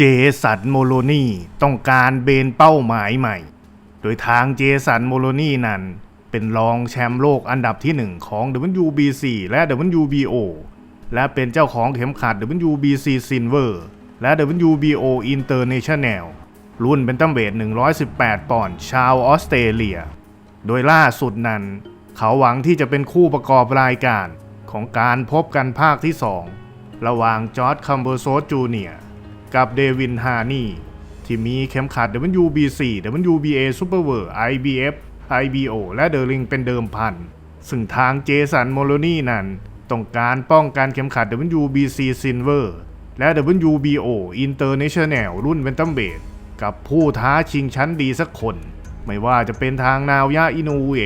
เจสันโมโลนีต้องการเบนเป้าหมายใหม่ โดยทางเจสันโมโลนีนั้น เป็นรองแชมป์โลกอันดับที่ 1 ของ WBC และ WBO และเป็นเจ้าของเข็มขัด WBC Silver และ WBO International รุ่นเป็นตั้มเวท 118 ปอนด์ชาวออสเตรเลีย โดยล่าสุดนั้น เขาหวังที่จะเป็นคู่ประกอบรายการของการพบกันภาคที่ 2 ระหว่างจอร์ดคัมเบอร์โซจูเนียร์ กับเดวินฮานี่ที่มีเข็มขัด WBC WBA Super World IBF IBO และเดอริงเป็นเดิมพัน ซึ่งทางเจสันโมโลนีนั้นต้องการป้องกันเข็มขัด WBC Silver และ WBO International รุ่นเวนตัมเบดกับผู้ท้าชิงชั้นดีสักคน ไม่ว่าจะเป็นทางนาวยาอินูเอ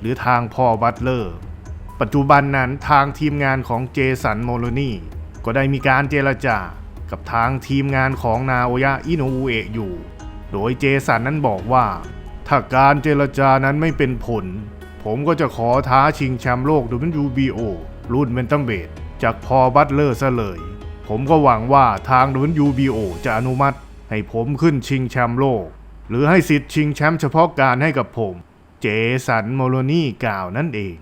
หรือทางพอบัตเลอร์ ปัจจุบันนั้นทางทีมงานของเจสันโมโลนีก็ได้มีการเจรจา กับทางทีมงานของนาโอยะอินูเอะอยู่ โดยเจสันนั้นบอกว่า ถ้าการเจรจานั้นไม่เป็นผล ผมก็จะขอท้าชิงแชมป์โลก WBO รุ่นเวนตัมเบดจากพอบัตเลอร์ซะเลย ผมก็หวังว่าทาง WBO จะอนุมัติ ให้ผมขึ้นชิงแชมป์โลก หรือให้สิทธิ์ชิงแชมป์เฉพาะการให้กับผม เจสันโมโลนีกล่าวนั่นเอง